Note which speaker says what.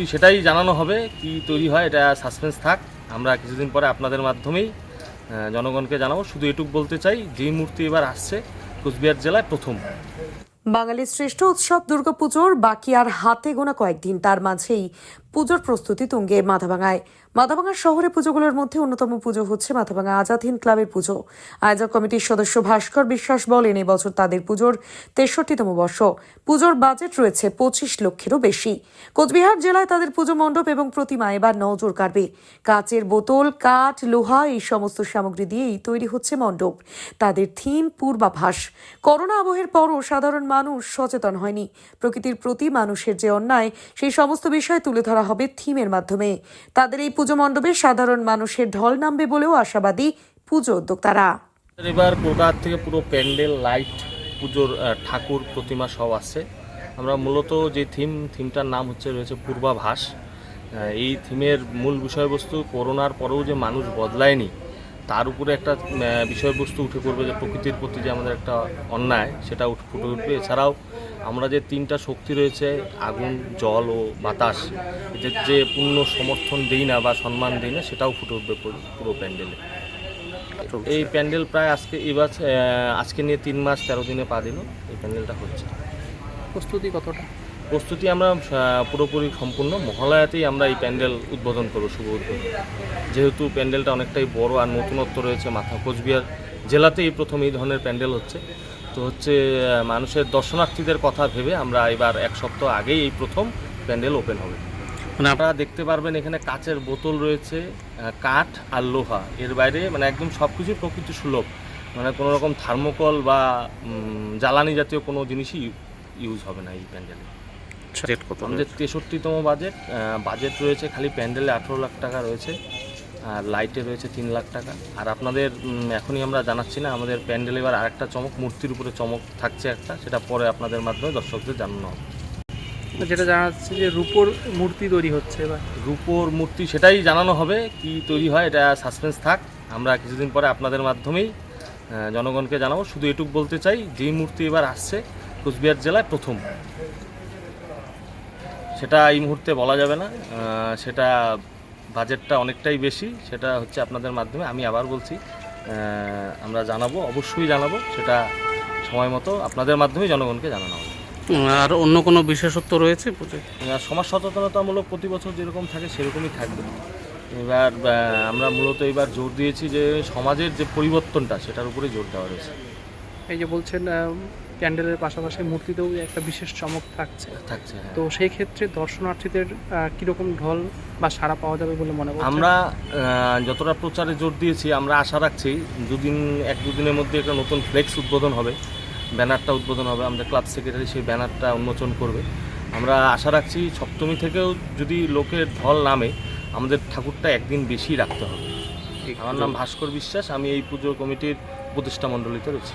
Speaker 1: মূর্তি সেটাই জানানো হবে কি তৈরি হয়, এটা সাসপেন্স থাক। আমরা কিছুদিন পরে আপনাদের মাধ্যমেই জনগণকে জানাব। শুধু এটুক বলতে চাই, যেই মূর্তি এবার আসছে, কোচবিহার জেলায় প্রথম।
Speaker 2: বাঙালির শ্রেষ্ঠ উৎসব দুর্গাপুজোর বাকি আর হাতে গোনা কয়েকদিন, তার মাঝেই পুজোর প্রস্তুতি তুঙ্গে মাথাভাঙায়। মাথাভাঙা শহরে পুজোগুলোর মধ্যে অন্যতম পুজো হচ্ছে মাথাভাঙা আজাদ হিন্দ ক্লাবের পুজো। আয়োজক কমিটির সদস্য ভাস্কর বিশ্বাস বলেন এবছর তাদের পুজোর তেষট্টিতম বর্ষ। পুজোর বাজেট রয়েছে পঁচিশ লক্ষেরও বেশি। কোচবিহার জেলায় তাদের পুজো মণ্ডপ এবং প্রতিমা এবার নজর কাড়বে। কাচের বোতল, কাঠ, লোহা, এই সমস্ত সামগ্রী দিয়েই তৈরি হচ্ছে মণ্ডপ। তাদের থিম পূর্বাভাস। করোনা আবহের পরও সাধারণ মানুষ সচেতন হয়নি। প্রকৃতির প্রতি মানুষের যে অন্যায়, সেই সমস্ত বিষয় তুলে ধরা হবে থিমের মাধ্যমে। তাদের এই পুজো মণ্ডপে সাধারণ মানুষের ঢল নামবে বলেও আশাবাদী পুজো উদ্যোক্তারা।
Speaker 1: এবার থেকে পুরো প্যান্ডেল, লাইট, পুজোর ঠাকুর প্রতিমা সব আছে। আমরা মূলত যে থিম, থিমটার নাম হচ্ছে রয়েছে পূর্বাভাস। এই থিমের মূল বিষয়বস্তু, করোনার পরেও যে মানুষ বদলায়নি তার উপরে একটা বিষয়বস্তু উঠে পড়বে যে প্রকৃতির প্রতি যে আমাদের একটা অন্যায় সেটা উঠে ফুটে উঠবে। এছাড়াও আমরা যে তিনটা শক্তি রয়েছে আগুন জল ও বাতাস এদের যে পূর্ণ সমর্থন দিই না বা সম্মান দিই না সেটাও ফুটে উঠবে পুরো- পুরো প্যান্ডেলে। এই প্যান্ডেল প্রায় আজকে এবার আজকে নিয়ে তিন মাস তেরো দিনে পা দিল এই প্যান্ডেলটা হচ্ছে।
Speaker 3: প্রস্তুতি কতটা?
Speaker 1: প্রস্তুতি আমরা পুরোপুরি সম্পূর্ণ। মহালয়াতেই আমরা এই প্যান্ডেল উদ্বোধন করব শুভ উদ্বোধন। যেহেতু প্যান্ডেলটা অনেকটাই বড় আর নতুনত্ব রয়েছে মাথা কোচবিহার জেলাতেই এই প্রথম এই ধরনের প্যান্ডেল হচ্ছে। তো হচ্ছে মানুষের দর্শনার্থীদের কথা ভেবে আমরা এবার এক সপ্তাহ আগেই এই প্রথম প্যান্ডেল ওপেন হবে।
Speaker 3: মানে
Speaker 1: আপনারা দেখতে পারবেন এখানে কাচের বোতল রয়েছে কাঠ আর লোহা। এর বাইরে মানে একদম সব কিছুই প্রকৃতি সুলভ। মানে কোনো রকম থার্মোকল বা জ্বালানি জাতীয় কোনো জিনিসই ইউজ হবে না এই প্যান্ডেলে।
Speaker 3: রেট কত
Speaker 1: আমাদের তেষট্টিতম বাজেট বাজেট রয়েছে খালি প্যান্ডেলে আঠেরো লাখ টাকা রয়েছে আর লাইটে রয়েছে তিন লাখ টাকা। আর আপনাদের এখনই আমরা জানাচ্ছি না আমাদের প্যান্ডেল এবার আরেকটা চমক মূর্তির উপরে চমক থাকছে একটা সেটা পরে আপনাদের মাধ্যমে দর্শকদের জানানো হবে।
Speaker 3: যেটা জানা যাচ্ছে যে রূপোর মূর্তি তৈরি হচ্ছে এবার।
Speaker 1: রূপোর মূর্তি সেটাই জানানো হবে কি তৈরি হয় এটা সাসপেন্স থাক আমরা কিছুদিন পরে আপনাদের মাধ্যমেই জনগণকে জানাব। শুধু এটুকু বলতে চাই যেই মূর্তি এবার আসছে কোচবিহার জেলায় প্রথম। সেটা এই মুহূর্তে বলা যাবে না। সেটা বাজেটটা অনেকটাই বেশি। সেটা হচ্ছে আপনাদের মাধ্যমে আমি আবার বলছি আমরা জানাব অবশ্যই জানাব। সেটা সময় মতো আপনাদের মাধ্যমে জনগণকে জানানো হবে।
Speaker 3: আর অন্য কোনো বিশেষত্ব রয়েছে
Speaker 1: সমাজ সচেতনতামূলক প্রতি বছর যেরকম থাকে সেরকমই থাকবে। এবার আমরা মূলত এবার জোর দিয়েছি যে সমাজের যে পরিবর্তনটা সেটার উপরে জোর দেওয়া রয়েছে।
Speaker 3: এই যে বলছেন প্যান্ডেলের পাশাপাশি মূর্তিতেও একটা বিশেষ চমক থাকছে।
Speaker 1: থাকছে হ্যাঁ।
Speaker 3: তো সেই ক্ষেত্রে দর্শনার্থীদের কীরকম ঢল বা সাড়া পাওয়া যাবে বলে মনে করছেন?
Speaker 1: আমরা যতটা প্রচারে জোর দিয়েছি আমরা আশা রাখছি দুদিন এক দুদিনের মধ্যে একটা নতুন ফ্লেক্স উদ্বোধন হবে। ব্যানারটা উদ্বোধন হবে। আমাদের ক্লাব সেক্রেটারি সেই ব্যানারটা উন্মোচন করবে। আমরা আশা রাখছি সপ্তমী থেকেও যদি লোকের ঢল নামে আমাদের ঠাকুরটা একদিন বেশি রাখতে হবে। আমার নাম ভাস্কর বিশ্বাস। আমি এই পুজো কমিটির উপদেষ্টা মণ্ডলীতে রয়েছি।